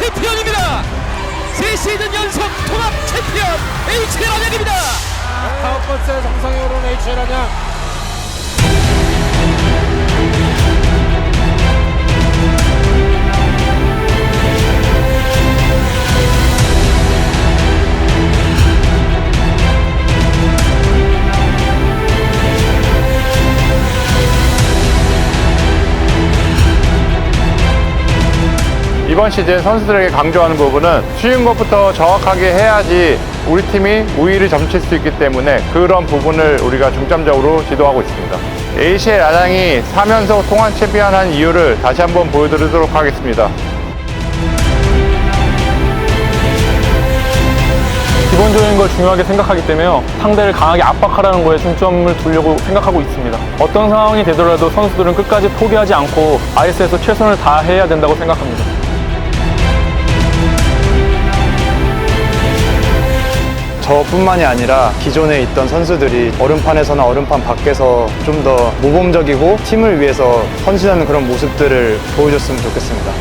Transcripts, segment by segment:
챔피언입니다. 세 시즌 연속 통합 챔피언 HL 안양입니다. 다음 번째 정상효로는 HL 안양. 이번 시즌 선수들에게 강조하는 부분은 쉬운 것부터 정확하게 해야지 우리 팀이 우위를 점칠 수 있기 때문에 그런 부분을 우리가 중점적으로 지도하고 있습니다. ACL 안양이 3연속 통합 챔피언 한 이유를 다시 한번 보여드리도록 하겠습니다. 기본적인 걸 중요하게 생각하기 때문에요. 상대를 강하게 압박하라는 거에 중점을 두려고 생각하고 있습니다. 어떤 상황이 되더라도 선수들은 끝까지 포기하지 않고 아이스에서 최선을 다해야 된다고 생각합니다. 저뿐만이 아니라 기존에 있던 선수들이 얼음판에서나 얼음판 밖에서 좀 더 모범적이고 팀을 위해서 헌신하는 그런 모습들을 보여줬으면 좋겠습니다.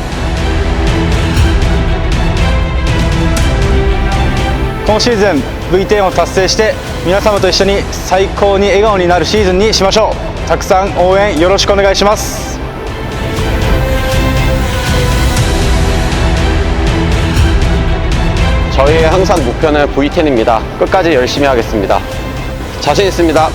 今シーズン V10 を達成して皆様と一緒に最高に笑顔になるシーズンにしましょうたくさん応援よろしくお願いします 저희의 항상 목표는 V10입니다. 끝까지 열심히 하겠습니다. 자신 있습니다.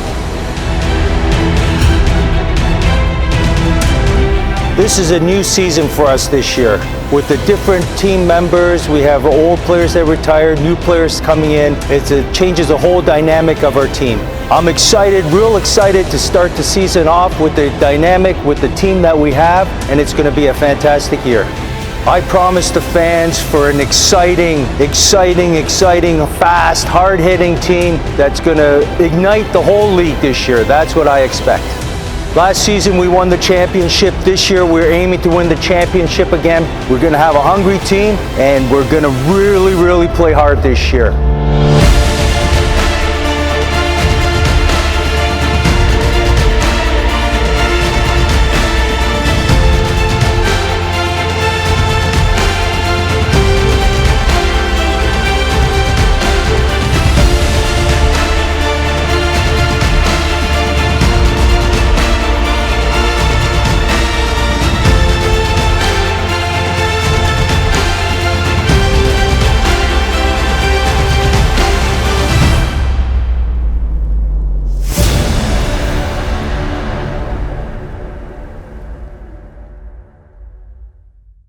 This is a new season for us this year. With the different team members, we have old players that retired, new players coming in. It's, it changes the whole dynamic of our team. I'm excited, real excited to start the season off with the dynamic, with the team that we have, and it's going to be a fantastic year. I promise the fans for an exciting, exciting, exciting, fast, hard hitting team that's going to ignite the whole league this year. That's what I expect. Last season we won the championship. This year we're aiming to win the championship again. We're going to have a hungry team and we're going to really, really play hard this year.